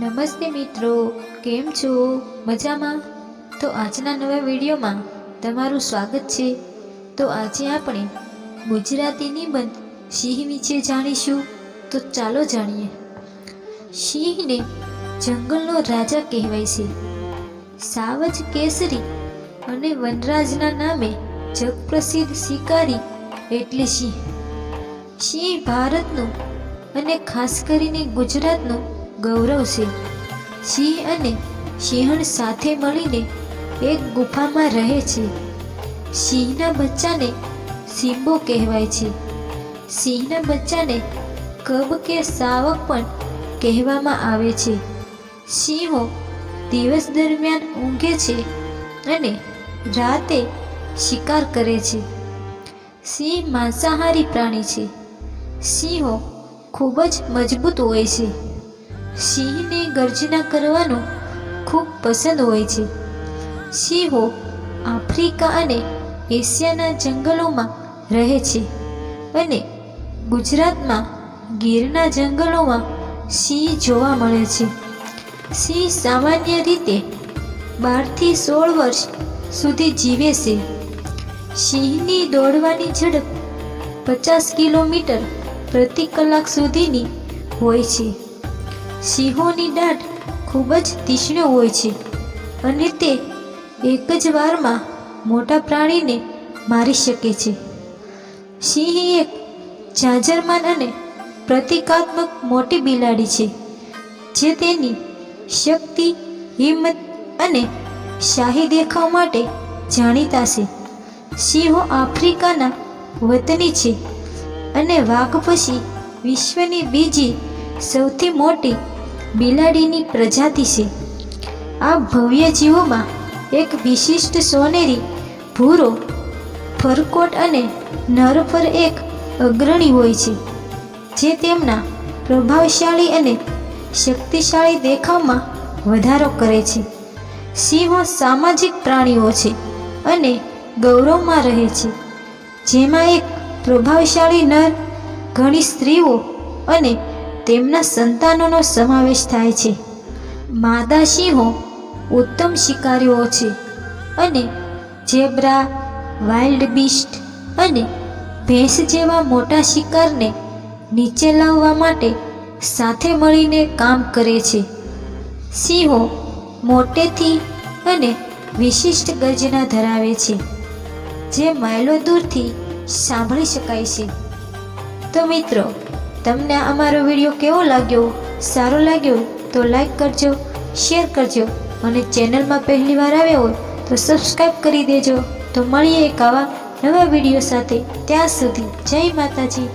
નમસ્તે મિત્રો, કેમ છો? મજામાં? તો આજના નવા વિડીયોમાં તમારું સ્વાગત છે. તો આજે આપણે ગુજરાતી નિબંધ સિંહ વિશે જાણીશું. તો ચાલો જાણીએ. સિંહને જંગલનો રાજા કહેવાય છે. સાવજ કેસરી અને વનરાજના નામે જગપ્રસિદ્ધ શિકારી એટલે સિંહ. સિંહ ભારતનું અને ખાસ કરીને ગુજરાતનું ગૌરવ છે સિંહ અને સિંહણ સાથે મળીને એક ગુફામાં રહે છે. સિંહના બચ્ચાને સિંબો કહેવાય છે. સિંહના બચ્ચાને કબ કે સાવક પણ કહેવામાં આવે છે. સિંહો દિવસ દરમિયાન ઊંઘે છે અને રાતે શિકાર કરે છે. સિંહ માંસાહારી પ્રાણી છે. સિંહો ખૂબ જ મજબૂત હોય છે. સિંહને ગર્જના કરવાનું ખૂબ પસંદ હોય છે. સિંહો આફ્રિકા અને એશિયાના જંગલોમાં રહે છે અને ગુજરાતમાં ગીરના જંગલોમાં સિંહ જોવા મળે છે. સિંહ સામાન્ય રીતે બારથી સોળ વર્ષ સુધી જીવે છે. સિંહની દોડવાની ઝડપ પચાસ કિલોમીટર પ્રતિ કલાક સુધીની હોય છે. સિંહોની દાંત ખૂબ જ તીક્ષ્ણ હોય છે અને તે એક જ વારમાં મોટા પ્રાણીને મારી શકે છે. સિંહ એક ઝાંઝરમાન અને પ્રતિકાત્મક મોટી બિલાડી છે, જે તેની શક્તિ, હિંમત અને શાહી દેખાવ માટે જાણીતા છે. સિંહો આફ્રિકાના વતની છે અને વાઘ પછી વિશ્વની બીજી સૌથી મોટી બિલાડીની પ્રજાતિ છે. આ ભવ્ય જીવોમાં એક વિશિષ્ટ સોનેરી ભૂરો, ફરકોટ અને નર પર એક અગ્રણી હોય છે, જે તેમના પ્રભાવશાળી અને શક્તિશાળી દેખાવમાં વધારો કરે છે. સિંહો સામાજિક પ્રાણીઓ છે અને ગૌરવમાં રહે છે, જેમાં એક પ્રભાવશાળી નર, ઘણી સ્ત્રીઓ અને તેમના સંતાનોનો સમાવેશ થાય છે. માદા સિંહો ઉત્તમ શિકારીઓ છે અને ઝેબ્રા, વાઇલ્ડ બીસ્ટ અને ભેંસ જેવા મોટા શિકારને નીચે લાવવા માટે સાથે મળીને કામ કરે છે. સિંહો મોટેથી અને વિશિષ્ટ ગર્જના ધરાવે છે, જે માઇલો દૂરથી સાંભળી શકાય છે. તો મિત્રો તમને અમારો વીડિયો કેવો લાગ્યો? સારો લાગ્યો તો લાઈક કરજો, શેર કરજો અને ચેનલમાં પહેલીવાર આવ્યો હોય તો સબસ્ક્રાઈબ કરી દેજો. તો મળીએ એક આવા નવા વીડિયો સાથે. ત્યાં સુધી જય માતાજી.